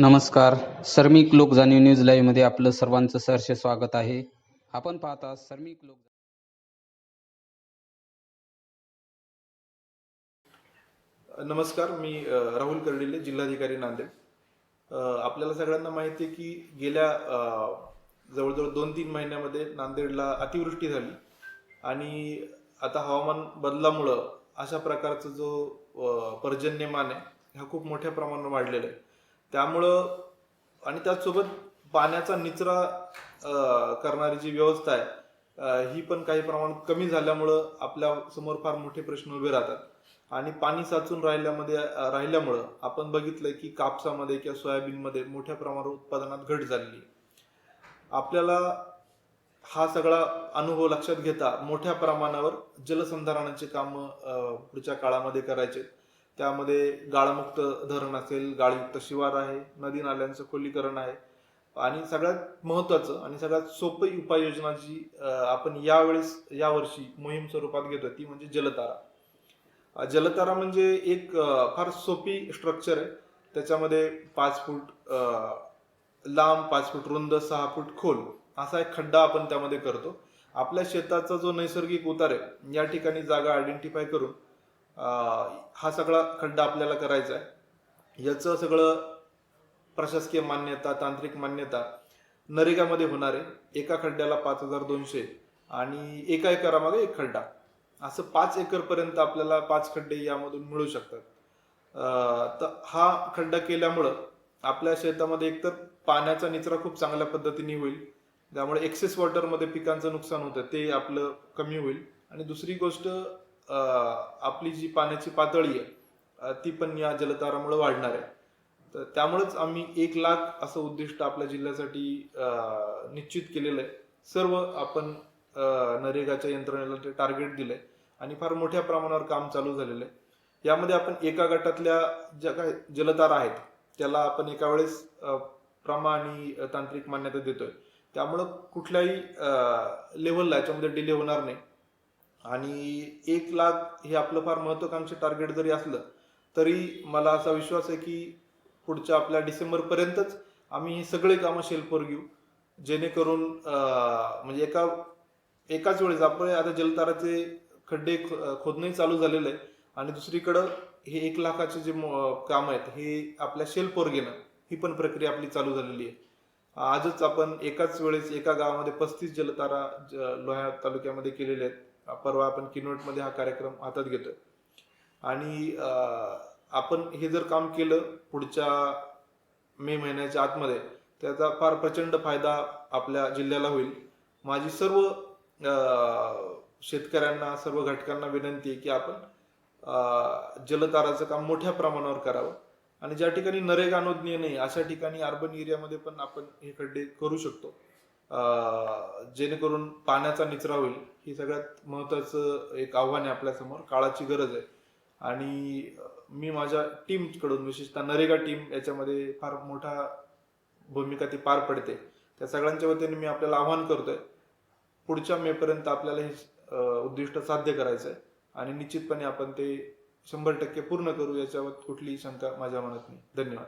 नमस्कार. सर्मिक लोक जाणीव न्यूज लाईव्हमध्ये आपलं सर्वांचं सहर्ष स्वागत आहे. आपण पाहता सर्मिक लोक नमस्कार मी राहुल कर्डिले जिल्हाधिकारी नांदेड. आपल्याला सगळ्यांना माहिती आहे की गेल्या जवळजवळ दोन तीन महिन्यामध्ये नांदेडला अतिवृष्टी झाली आणि आता हवामान बदलामुळं अशा प्रकारचा जो पर्जन्यमान आहे हा खूप मोठ्या प्रमाणावर वाढलेला आहे. त्यामुळं आणि त्याचसोबत पाण्याचा निचरा करणारी जी व्यवस्था आहे ही पण काही प्रमाणात कमी झाल्यामुळं आपल्यासमोर फार मोठे प्रश्न उभे राहतात. आणि पाणी साचून राहिल्यामध्ये राहिल्यामुळं आपण बघितलंय की कापसामध्ये किंवा सोयाबीनमध्ये मोठ्या प्रमाणावर उत्पादनात घट झालेली आपल्याला हा सगळा अनुभव लक्षात घेता मोठ्या प्रमाणावर जलसंधारणाचे काम पुढच्या काळामध्ये करायचे त्यामध्ये गाळमुक्त धरण असेल गाळयुक्त शिवार आहे नदी नाल्यांचं खोलीकरण आहे. आणि सगळ्यात महत्त्वाचं आणि सगळ्यात सोपी उपाययोजना जी आपण यावेळेस यावर्षी मोहीम स्वरूपात घेतोय ती म्हणजे जलतारा. जलतारा म्हणजे एक फार सोपी स्ट्रक्चर आहे. त्याच्यामध्ये पाच फूट लांब पाच फूट रुंद सहा फूट खोल असा एक खड्डा आपण त्यामध्ये करतो. आपल्या शेताचा जो नैसर्गिक उतार आहे या ठिकाणी जागा आयडेंटिफाय करून हा सगळा खड्डा आपल्याला करायचा आहे. याचं सगळं प्रशासकीय मान्यता तांत्रिक मान्यता नरेगामध्ये होणार आहे. एका खड्ड्याला पाच हजार दोनशे आणि एका एकरामागे एक खड्डा. असं पाच एकरपर्यंत आपल्याला पाच खड्डे यामधून मिळू शकतात. तर हा खड्डा केल्यामुळं आपल्या शेतामध्ये एकतर पाण्याचा निचरा खूप चांगल्या पद्धतीने होईल. त्यामुळे एक्सेस वॉटरमध्ये पिकांचं नुकसान होतं ते आपलं कमी होईल. आणि दुसरी गोष्ट आपली जी पाण्याची पातळी आहे ती पण या जलतारामुळे वाढणार आहे. तर त्यामुळेच आम्ही एक लाख असं उद्दिष्ट आपल्या जिल्ह्यासाठी निश्चित केलेलं आहे. सर्व आपण नरेगाच्या यंत्रणेला ते टार्गेट दिलं आहे आणि फार मोठ्या प्रमाणावर काम चालू झालेलं आहे. यामध्ये आपण एका गटातल्या ज्या काय जलतारा आहेत त्याला आपण एका वेळेस प्रमा आणि तांत्रिक मान्यता देतोय. त्यामुळं कुठल्याही लेवलला याच्यामध्ये डिले होणार नाही. आणि एक लाख हे आपलं फार महत्वाकांक्षी टार्गेट जरी असलं तरी मला असा विश्वास आहे की पुढच्या आपल्या डिसेंबरपर्यंतच आम्ही हे सगळे कामं शेल्फवर घेऊ. जेणेकरून म्हणजे एका एकाच वेळेस आपण आता जलताराचे खड्डे खोदणंही चालू झालेलं आहे आणि दुसरीकडं हे एक लाखाचे जे काम आहेत हे आपल्या शेल्फवर घेणं ही पण प्रक्रिया आपली चालू झालेली आहे. आजच आपण एकाच वेळेस एका गावामध्ये पस्तीस जलतारा ज- लोह्या तालुक्यामध्ये केलेले आहेत. परवा आपण किनवटमध्ये हा कार्यक्रम हातात घेतोय. आणि आपण हे जर काम केलं पुढच्या मे महिन्याच्या आतमध्ये त्याचा फार प्रचंड फायदा आपल्या जिल्ह्याला होईल. माझी सर्व अं, शेतकऱ्यांना सर्व घटकांना विनंती आहे की आपण जलताराचं काम मोठ्या प्रमाणावर करावं. आणि ज्या ठिकाणी नरेगा अनुज्ञेय नाही अशा ठिकाणी अर्बन एरियामध्ये पण आपण हे खड्डे करू शकतो. जेणेकरून पाण्याचा निचरा होईल. ही सगळ्यात महत्वाचं एक आव्हान आहे आपल्यासमोर. काळाची गरज आहे. आणि मी माझ्या टीमकडून विशेषतः नरेगा टीम याच्यामध्ये फार मोठा भूमिका ती पार पडते. त्या सगळ्यांच्या वतीने मी आपल्याला आव्हान करतोय. पुढच्या मेपर्यंत आपल्याला हे उद्दिष्ट साध्य करायचं आहे आणि निश्चितपणे आपण ते शंभर टक्के पूर्ण करू याच्यावर कुठलीही शंका माझ्या मनात नाही. धन्यवाद.